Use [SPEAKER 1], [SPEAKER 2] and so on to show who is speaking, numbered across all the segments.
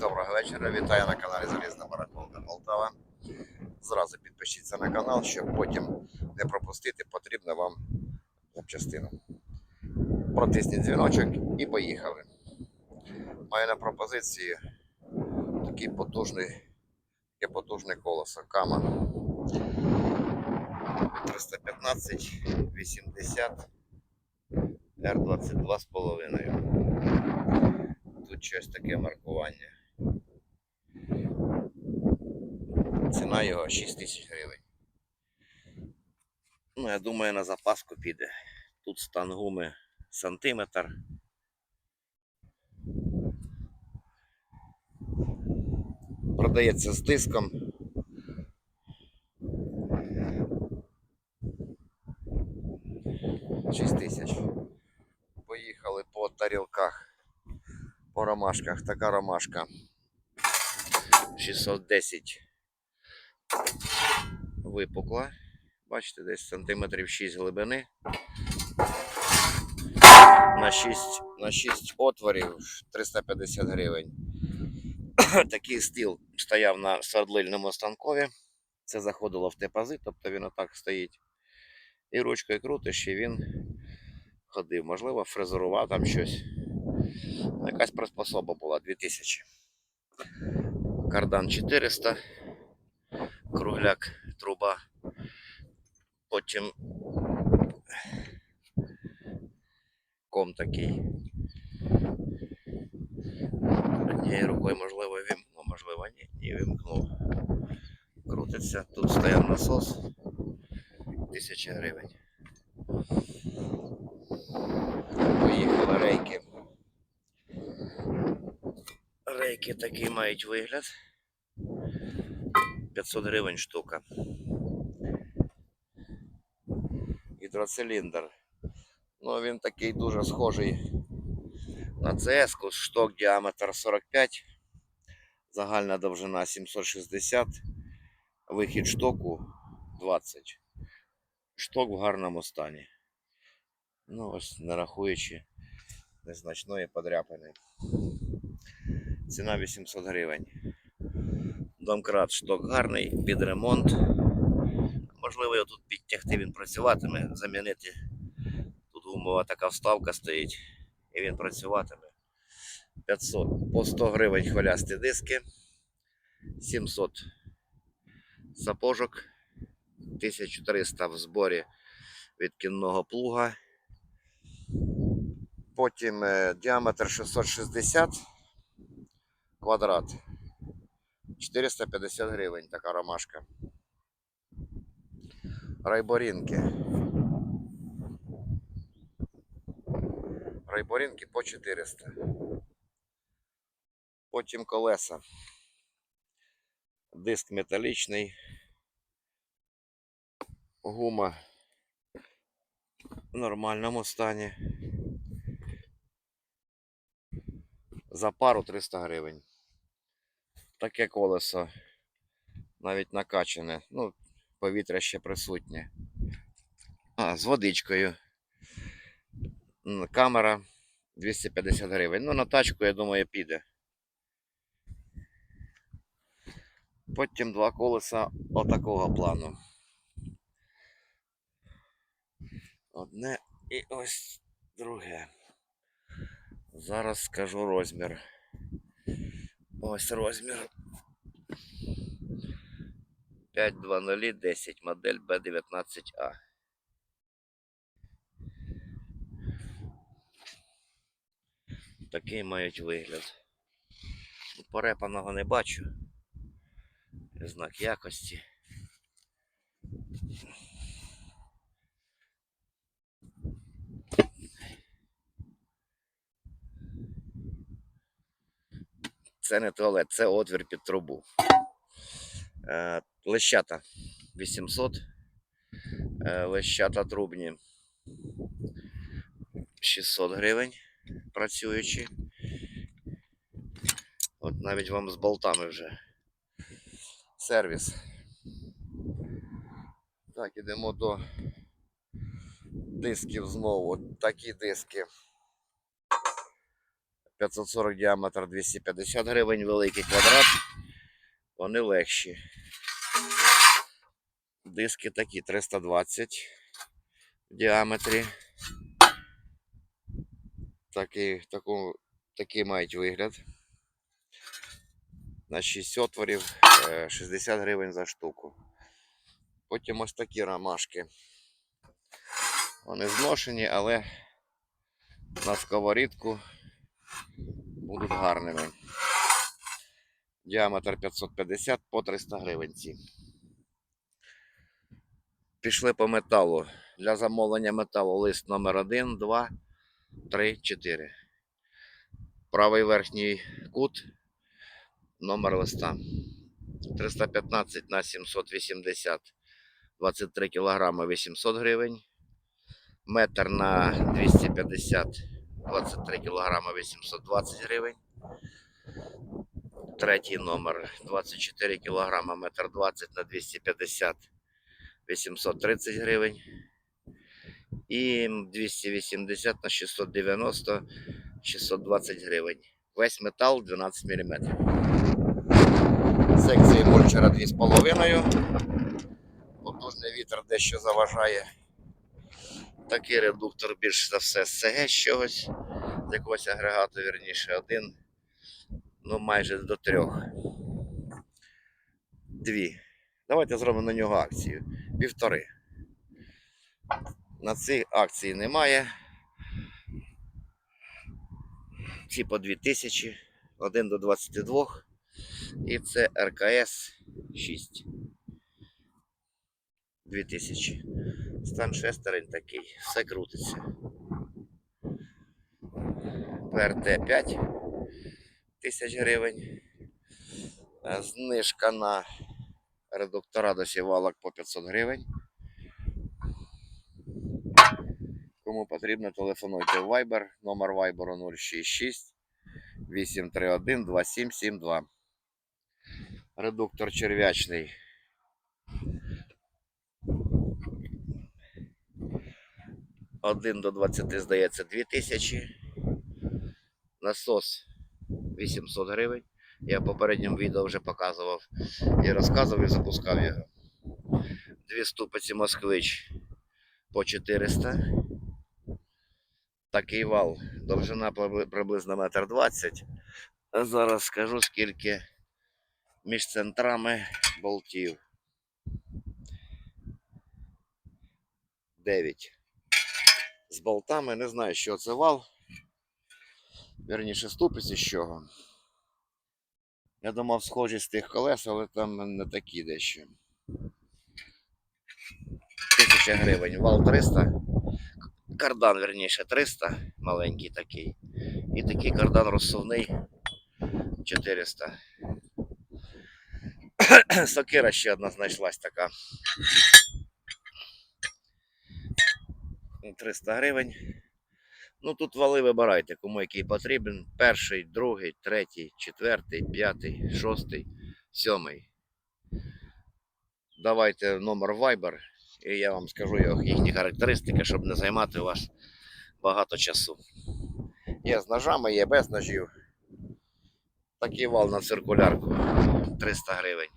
[SPEAKER 1] Доброго вечора. Вітаю на каналі Залізна Барахолка Полтава. Зразу підпишіться на канал, щоб потім не пропустити потрібну вам запчастину. Протисніть дзвіночок і поїхали. Маю на пропозиції такий потужний, таке потужне колесо Кама 315 80 R22 з половиною. Тут щось таке маркування. Ціна його 6 тисяч гривень. Ну, я думаю, на запаску піде. Тут стан гуми сантиметр. Продається з диском. Шість тисяч. Поїхали по тарілках, по ромашках. Така ромашка. 610 випукла. Бачите, десь сантиметрів 6 глибини. На 6, на 6 отворів 350 гривень. Такий стіл стояв на свердлильному станкові. Це заходило в тепази, тобто він отак стоїть. І ручкою крутиш, і він ходив. Можливо, фрезерував там щось. Якась приспособа була 2000. Кардан 400. Кругляк, труба. Потім ком такий. Однією рукою, можливо, вімкнув, можливо, ні, ні, вімкнув. Крутиться. Тут стояв насос. Тисяча гривень. Поїхали рейки. Рейки такий мають вигляд. 500 гривень штука. Гідроциліндр. Ну, він такий дуже схожий на cs шток діаметр 45, загальна довжина 760, вихід штоку 20. Шток в гарному стані. Ну, ось не рахуючи незначної подряпини. Ціна 800 гривень. Домкрат шток гарний, під ремонт. Можливо, його тут підтягти він працюватиме, замінити. Тут гумова така вставка стоїть, і він працюватиме. 500 по 100 гривень хвилясті диски, 700 сапожок, 1300 в зборі від кінного плуга. Потім е, діаметр 660 квадрат. 450 гривень така ромашка. Райборінки. Райборінки по 400. Потім колеса. Диск металічний. Гума в нормальному стані. За пару 300 гривень. Таке колесо навіть накачане. Ну, повітря ще присутнє. А, з водичкою. Камера 250 гривень. Ну, на тачку, я думаю, піде. Потім два колеса отакого плану. Одне і ось друге. Зараз скажу розмір. Ось розмір. 52010, модель B19A. Такий мають вигляд. Ну, Порепаного не бачу. Знак якості. Це не туалет, це отвір під трубу. Е, лещата 800. Е, лещата трубні 600 гривень працюючі. От навіть вам з болтами вже. Сервіс. Так, ідемо до дисків знову. Такі диски. 540 діаметр 250 гривень, великий квадрат. Вони легші. Диски такі 320 в діаметрі. Такі, таку, такі мають вигляд. На 6 отворів е, 60 гривень за штуку. Потім ось такі ромашки. Вони зношені, але на сковорідку будуть гарними. Діаметр 550 по 300 гривень ці. Пішли по металу. Для замовлення металу лист номер 1, 2, 3, 4. Правий верхній кут. Номер листа. 315 на 780. 23 кілограми 800 гривень. Метр на 250. 23 кілограми 820 гривень. Третій номер 24 кілограма метр 20 на 250 830 гривень. І 280 на 690 620 гривень. Весь метал 12 мм. Секції мульчера 2,5. Потужний вітер дещо заважає. Такий редуктор більш за все з СГ чогось, з якогось агрегату, вірніше, один, ну майже до трьох. Дві. Давайте зробимо на нього акцію. Півтори. На цій акції немає. Ці по 2000, один до 22. І це РКС 6. 2000. Стан шестерень такий, все крутиться. ПРТ 5 тисяч гривень. Е, Знижка на редуктора до сівалок по 500 гривень. Кому потрібно, телефонуйте в Viber, номер Viber 066 831 2772. Редуктор черв'ячний. Один до 20, здається, 2000. Насос 800 гривень. Я в попередньому відео вже показував і розказував і запускав його. Дві ступиці москвич по 400. Такий вал. Довжина приблизно метр 20. А зараз скажу скільки між центрами болтів. 9. З болтами не знаю, що це вал. Вірніше ступиці з чого. Я думав, схожі з тих колес, але там не такі дещо. 1000 гривень. Вал 300. Кардан, верніше, 300, маленький такий. І такий кардан розсувний 400. Сокира ще одна знайшлась така. 300 гривень. Ну тут вали вибирайте, кому який потрібен. Перший, другий, третій, четвертий, п'ятий, шостий, сьомий. Давайте номер Viber, і я вам скажу їхні характеристики, щоб не займати у вас багато часу. Є з ножами, є без ножів. Такий вал на циркулярку 300 гривень.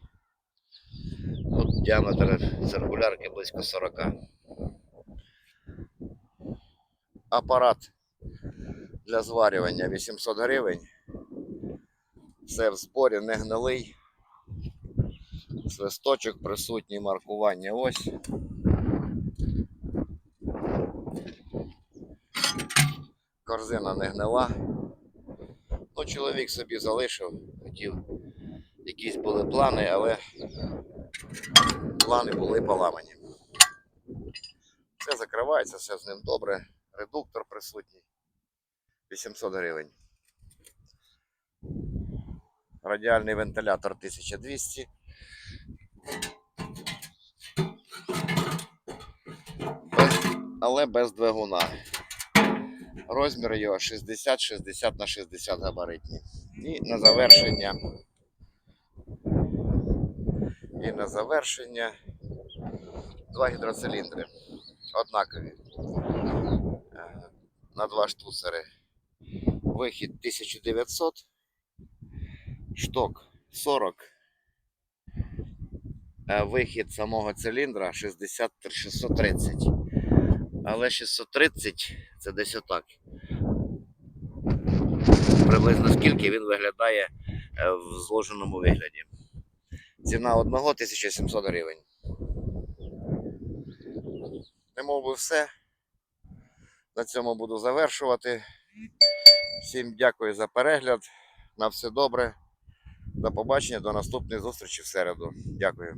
[SPEAKER 1] От діаметр циркулярки близько 40. Апарат для зварювання 800 гривень. Все в зборі, не гнилий. Свисточок присутній, маркування ось. Корзина не гнила. Ну, чоловік собі залишив, хотів. Якісь були плани, але плани були поламані. Все закривається, все з ним добре. Редуктор присутній. 800 гривень. Радіальний вентилятор 1200. Без, але без двигуна. Розмір його 60-60 на 60 габаритні. І на завершення. І на завершення два гідроциліндри. Однакові. На два штуцери. Вихід 1900. Шток 40. Вихід самого циліндра 60, 630. Але 630 це десь отак. Приблизно скільки він виглядає е, в зложеному вигляді. Ціна одного 1700 гривень. Не мов би все. На цьому буду завершувати. Всім дякую за перегляд. На все добре. До побачення, до наступної зустрічі в середу. Дякую.